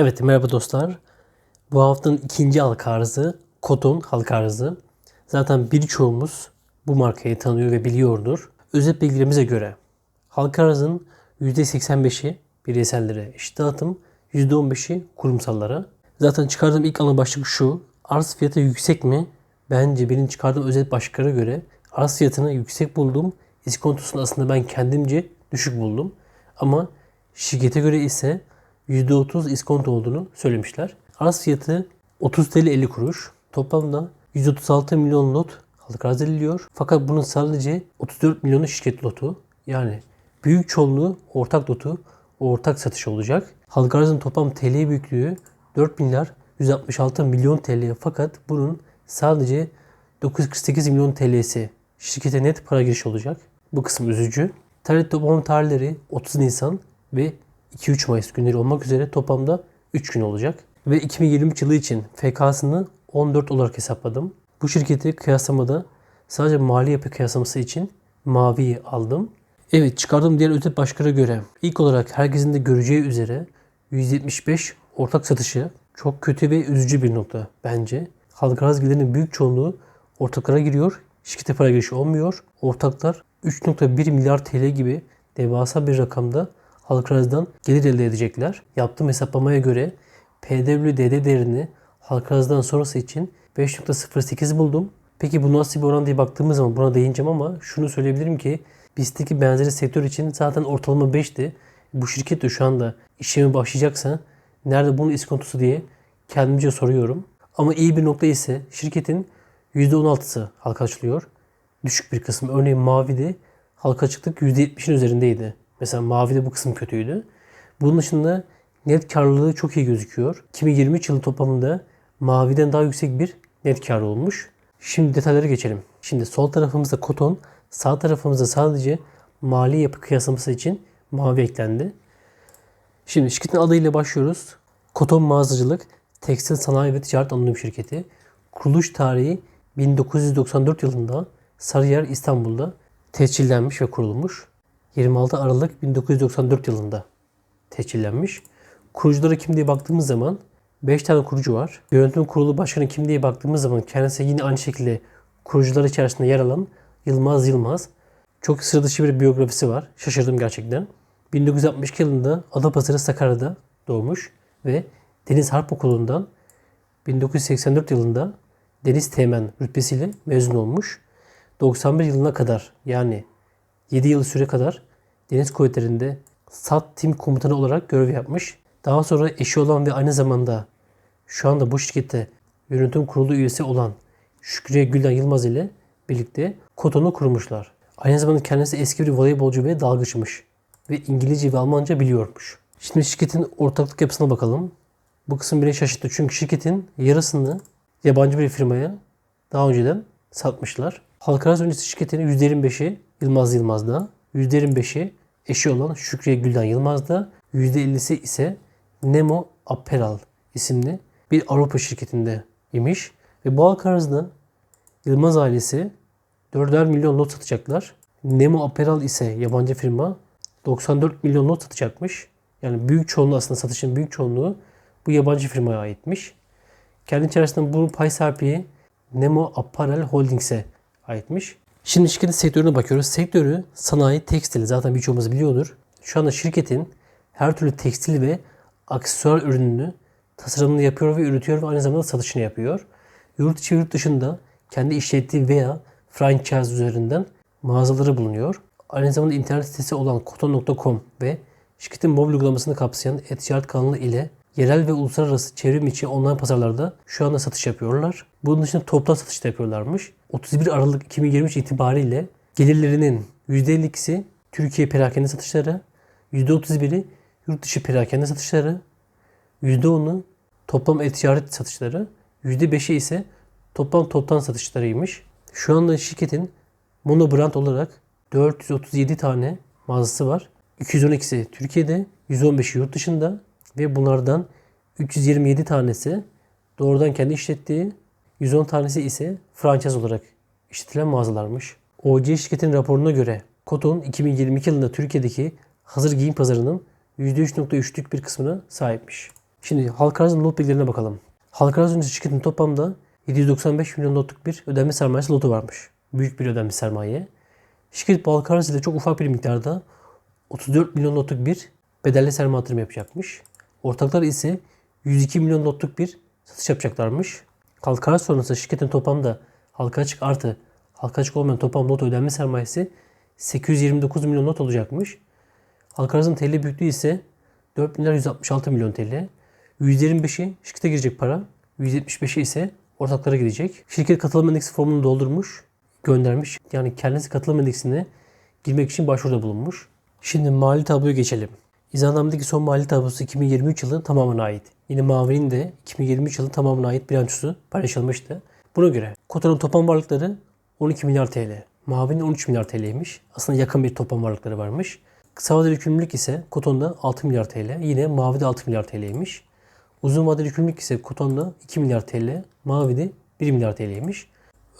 Evet merhaba dostlar. Bu haftanın ikinci halka arzı Koton halka arzı. Zaten birçoğumuz bu markayı tanıyor ve biliyordur. Özet bilgilerimize göre halka arzın %85'i bireysellere eşit dağıtım, %15'i kurumsallara. Zaten çıkardığım ilk ana başlık şu. Arz fiyatı yüksek mi? Bence benim çıkardığım özet başlıklara göre arz fiyatını yüksek buldum. İskontosunu aslında ben kendimce düşük buldum. Ama şirkete göre ise %30 iskonto olduğunu söylemişler. Arz fiyatı 30 TL 50 kuruş. Toplamda 136 milyon lot halka arz ediliyor. Fakat bunun sadece 34 milyonu şirket lotu. Yani büyük çoğunluğu ortak lotu, ortak satış olacak. Halka arzın toplam TL büyüklüğü 4 milyar 166 milyon TL fakat bunun sadece 948 milyon TL'si şirkete net para girişi olacak. Bu kısım üzücü. Tarih toplam tarihleri 30 Nisan ve 2-3 Mayıs günleri olmak üzere toplamda 3 gün olacak. Ve 2023 yılı için FK'sını 14 olarak hesapladım. Bu şirketi kıyaslamada sadece mali yapı kıyaslaması için maviyi aldım. Evet çıkardığım diğer özet başlıklara göre ilk olarak herkesin de göreceği üzere 175 ortak satışı çok kötü ve üzücü bir nokta bence. Halka arz gelirinin büyük çoğunluğu ortaklara giriyor. Şirkete para girişi olmuyor. Ortaklar 3.1 milyar TL gibi devasa bir rakamda halka arzdan gelir elde edecekler. Yaptığım hesaplamaya göre PWDD değerini halka arzdan sonrası için 5.08 buldum. Peki bu nasıl bir oran diye baktığımız zaman buna değineceğim ama şunu söyleyebilirim ki BIST'teki benzeri sektör için zaten ortalama 5'ti. Bu şirket de şu anda işlemi başlayacaksa nerede bunun iskontosu diye kendimce soruyorum. Ama iyi bir nokta ise şirketin %16'sı halka açılıyor. Düşük bir kısım. Örneğin Mavi'de halka açıklık %70'in üzerindeydi. Mesela Mavi'de bu kısım kötüydü. Bunun dışında net karlılığı çok iyi gözüküyor. 2023 yılı toplamında Mavi'den daha yüksek bir net kar olmuş. Şimdi detaylara geçelim. Şimdi sol tarafımızda Koton, sağ tarafımızda sadece mali yapı kıyaslaması için mavi eklendi. Şimdi şirketin adıyla başlıyoruz. Koton Mağazacılık Tekstil Sanayi ve Ticaret Anonim Şirketi. Kuruluş tarihi 1994 yılında Sarıyer İstanbul'da tescillenmiş ve kurulmuş. 26 Aralık 1994 yılında tescillenmiş. Kurucuları kim diye baktığımız zaman 5 tane kurucu var. Yönetim kurulu başkanı kim diye baktığımız zaman kendisi yine aynı şekilde kurucular içerisinde yer alan Yılmaz Yılmaz. Çok sıra dışı bir biyografisi var. Şaşırdım gerçekten. 1962 yılında Adapazarı Sakarya'da doğmuş ve Deniz Harp Okulu'ndan 1984 yılında Deniz Teğmen rütbesiyle mezun olmuş. 91 yılına kadar yani 7 yıl süre kadar Deniz Kuvvetleri'nde SAT Tim Komutanı olarak görev yapmış. Daha sonra eşi olan ve aynı zamanda şu anda bu şirkette yönetim kurulu üyesi olan Şükriye Gülden Yılmaz ile birlikte Koton'u kurmuşlar. Aynı zamanda kendisi eski bir voleybolcu ve dalgıçmış. Ve İngilizce ve Almanca biliyormuş. Şimdi şirketin ortaklık yapısına bakalım. Bu kısım beni şaşırttı çünkü şirketin yarısını yabancı bir firmaya daha önceden satmışlar. Halka arz öncesi şirketin %25'i Yılmaz Yılmaz'da, %25'i eşi olan Şükriye Gülden Yılmaz'da, %50'si ise Nemo Apparel isimli bir Avrupa şirketinde imiş. Ve bu halka Yılmaz ailesi 4'er milyon lot satacaklar. Nemo Apparel ise yabancı firma 94 milyon lot satacakmış. Yani büyük çoğunluğu aslında satışın büyük çoğunluğu bu yabancı firmaya aitmiş. Kendi içerisinde bu pay sahipliği Nemo Apparel Holdings'e aitmiş. Şimdi şirketin sektörüne bakıyoruz. Sektörü sanayi, tekstil zaten birçoğumuz biliyordur. Şu anda şirketin her türlü tekstil ve aksesuar ürününü tasarımını yapıyor ve üretiyor ve aynı zamanda satışını yapıyor. Yurt içi yurt dışında kendi işlettiği veya franchise üzerinden mağazaları bulunuyor. Aynı zamanda internet sitesi olan koton.com ve şirketin mobil uygulamasını kapsayan e-ticaret kanalı ile yerel ve uluslararası çevrim içi online pazarlarda şu anda satış yapıyorlar. Bunun dışında toplam satış da yapıyorlarmış. 31 Aralık 2023 itibariyle gelirlerinin %52'si Türkiye perakende satışları, %31'i yurt dışı perakende satışları, %10'u toplam e-ticaret satışları, %5'i ise toplam toptan satışlarıymış. Şu anda şirketin mono brand olarak 437 tane mağazası var. 212'si Türkiye'de, 115'i yurt dışında ve bunlardan 327 tanesi doğrudan kendi işlettiği, 110 tanesi ise franchise olarak işletilen mağazalarmış. OC şirketin raporuna göre Koton 2022 yılında Türkiye'deki hazır giyim pazarının %3.3'lük bir kısmına sahipmiş. Şimdi halka arzın lot bilgilerine bakalım. Halka arz öncesi şirketin toplamda 795 milyon lotluk bir ödeme sermayesi lotu varmış. Büyük bir ödeme sermaye. Şirket bu halka arz ile çok ufak bir miktarda 34 milyon lotluk bir bedelli sermaye yatırımı yapacakmış. Ortaklar ise 102 milyon lotluk bir satış yapacaklarmış. Halka arz sonrası şirketin toplamda halka açık artı halka açık olmayan toplam lot ödenme sermayesi 829 milyon not olacakmış. Halka arzın TL büyüklüğü ise 4 milyar 166 milyon TL. 125'i şirkete girecek para, 175'i ise ortaklara gidecek. Şirket katılım endeksi formunu doldurmuş, göndermiş. Yani kendisi katılım endeksine girmek için başvuruda bulunmuş. Şimdi mali tabloya geçelim. İzahnamedeki son mali tablosu 2023 yılının tamamına ait. Yine Mavi'nin de 2023 yılının tamamına ait bilançosu paylaşılmıştı. Buna göre Kotan'ın toplam varlıkları 12 milyar TL. Mavi'nin 13 milyar TL'ymiş. Aslında yakın bir toplam varlıkları varmış. Kısa vadeli yükümlülük ise Koton'da 6 milyar TL. Yine Mavi'de 6 milyar TL'ymiş. Uzun vadeli yükümlülük ise Koton'da 2 milyar TL. Mavi'de 1 milyar TL'ymiş.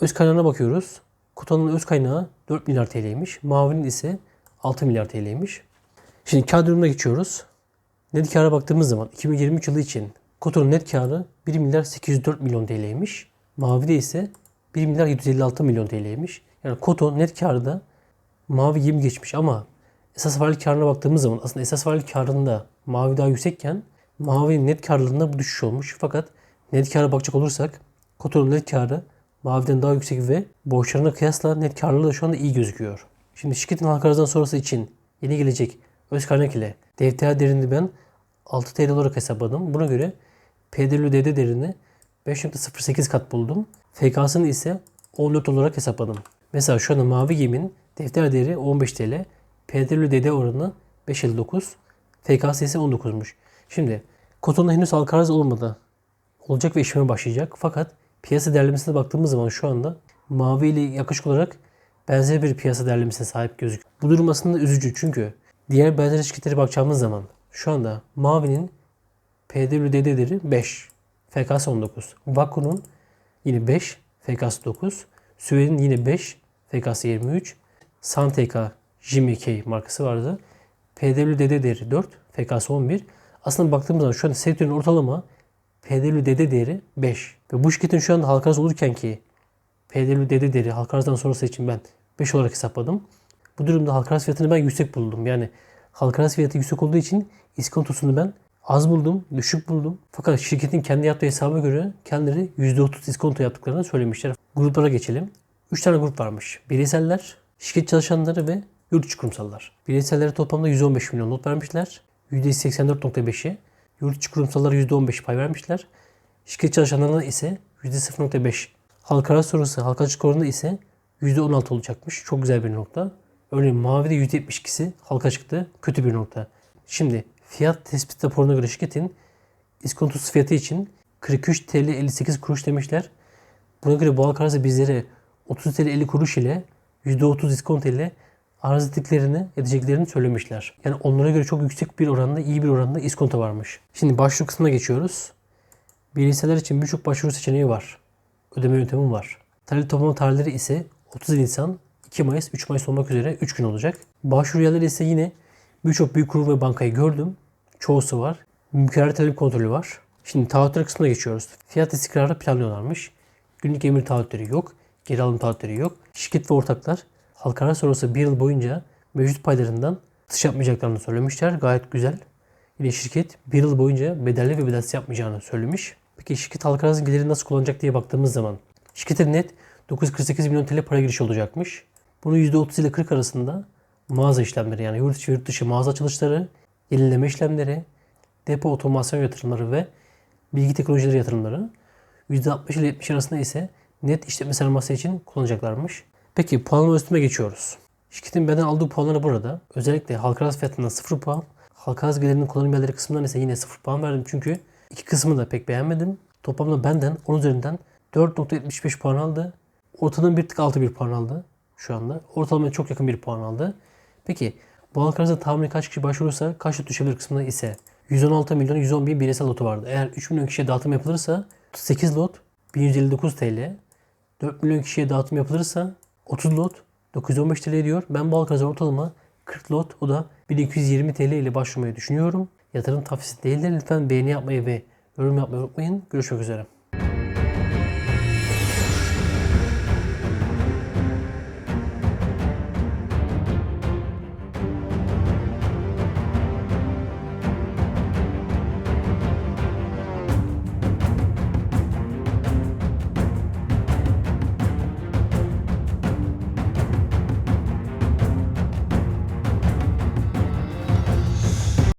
Öz kaynağına bakıyoruz. Koton'un öz kaynağı 4 milyar TL'ymiş. Mavi'nin ise 6 milyar TL'ymiş. Şimdi kar durumuna geçiyoruz. Net kâra baktığımız zaman 2023 yılı için Koton'un net karı 1 milyar 804 milyon TL'ymiş. Mavi'de ise 1 milyar 756 milyon TL'ymiş. Yani Koton net karı da Mavi 20 geçmiş ama esas varlık karına baktığımız zaman aslında esas varlık karında Mavi daha yüksekken Mavi'nin net karlılığında bu düşüş olmuş. Fakat net kâra bakacak olursak Koton'un net karı Mavi'den daha yüksek ve borçlarına kıyasla net karlılığı da şu anda iyi gözüküyor. Şimdi şirketin halka arzdan sonrası için yeni gelecek öz kaynak ile DFTA değerini ben 6 TL olarak hesapladım. Buna göre PWDD değerini 5.08 kat buldum. FK'sını ise 14 olarak hesapladım. Mesela şu anda mavi geminin defter değeri 15 TL. PWDD oranı 5.59. FK'sı ise 19'muş. Şimdi Koton'da henüz halka olmadı. Olacak ve işleme başlayacak. Fakat piyasa değerlemesine baktığımız zaman şu anda mavi ile yaklaşık olarak benzer bir piyasa değerlemesine sahip gözüküyor. Bu durum aslında üzücü çünkü diğer benzer şirketlere bakacağımız zaman şu anda mavinin PWDD değeri 5. FK'sı 19. Vaku'nun yine 5. FK'sı 9. Süvey'in yine 5. FK'sı 23. Santeka Jimmy K markası vardı. PWDD değeri 4. FK'sı 11. Aslında baktığımız zaman şu anda sektörün ortalama PWDD değeri 5. Ve bu şirketin şu anda halka olurken ki PWDD değeri halka arzdan sonrası için ben 5 olarak hesapladım. Bu durumda halka arz fiyatını ben yüksek buldum. Yani halka arz fiyatı yüksek olduğu için iskontosunu ben az buldum, düşük buldum. Fakat şirketin kendi yaptığı hesaba göre kendileri %30 iskonto yaptıklarını söylemişler. Gruplara geçelim. 3 tane grup varmış. Bireyseller, şirket çalışanları ve yurt içi kurumsallar. Bireysellere toplamda 115 milyon not vermişler. %84.5'i. Yurt içi kurumsallara %15 pay vermişler. Şirket çalışanlarına ise %0.5. Halka arz sonrası halka açık oranı ise %16 olacakmış. Çok güzel bir nokta. Örneğin Mavi'de %72'si halka çıktı. Kötü bir nokta. Şimdi fiyat tespit raporuna göre şirketin iskontosu fiyatı için 43 TL 58 kuruş demişler. Buna göre halka arzı bizlere 30 TL 50 kuruş ile %30 iskonto ile arz ettiklerini, edeceklerini söylemişler. Yani onlara göre çok yüksek bir oranda, iyi bir oranda iskonto varmış. Şimdi başvuru kısmına geçiyoruz. Bireyseller için birçok başvuru seçeneği var. Ödeme yöntemi var. Tarih toplama tarihleri ise 30 Nisan, 2 Mayıs, 3 Mayıs olmak üzere 3 gün olacak. Başvuru yerleri ise yine birçok büyük kurum ve bankayı gördüm. Çoğusu var. Mükerrer talep kontrolü var. Şimdi taahhütler kısmına geçiyoruz. Fiyat istikrarı planlıyorlarmış. Günlük emir taahhütleri yok. Geri alım taahhütleri yok. Şirket ve ortaklar halka arz sonrası bir yıl boyunca mevcut paylarından satış yapmayacaklarını söylemişler. Gayet güzel. Yine şirket bir yıl boyunca bedelli ve bedelsiz yapmayacağını söylemiş. Peki şirket halka arzın geliri nasıl kullanacak diye baktığımız zaman şirketin net 948 milyon TL para girişi olacakmış. Bunu %30 ile 40 arasında mağaza işlemleri yani yurt içi yurt dışı mağaza açılışları, yenileme işlemleri, depo otomasyon yatırımları ve bilgi teknolojileri yatırımları %60 ile 70 arasında ise net işletme sermayesi için kullanacaklarmış. Peki puanlama üstüme geçiyoruz. Şirketin benden aldığı puanları burada. Özellikle halka arz fiyatından 0 puan. Halka arz gelirinin kullanım yerleri kısmından ise yine 0 puan verdim. Çünkü iki kısmı da pek beğenmedim. Toplamda benden 10 üzerinden 4.75 puan aldı. Ortadan bir tık altı bir puan aldı şu anda. Ortalamaya çok yakın bir puan aldı. Peki bu halka arzda tahmini kaç kişi başvurursa kaç lot düşebilir kısmında ise 116 milyon 110 bin bireysel lotu vardı. Eğer 3 milyon kişiye dağıtım yapılırsa 8 lot 1159 TL. 4 milyon kişiye dağıtım yapılırsa 30 lot 915 TL ediyor. Ben bu arzda ortalama 40 lot o da 1220 TL ile başlamayı düşünüyorum. yatırım tavsiyesi değildir. Lütfen beğeni yapmayı ve yorum yapmayı unutmayın. Görüşmek üzere.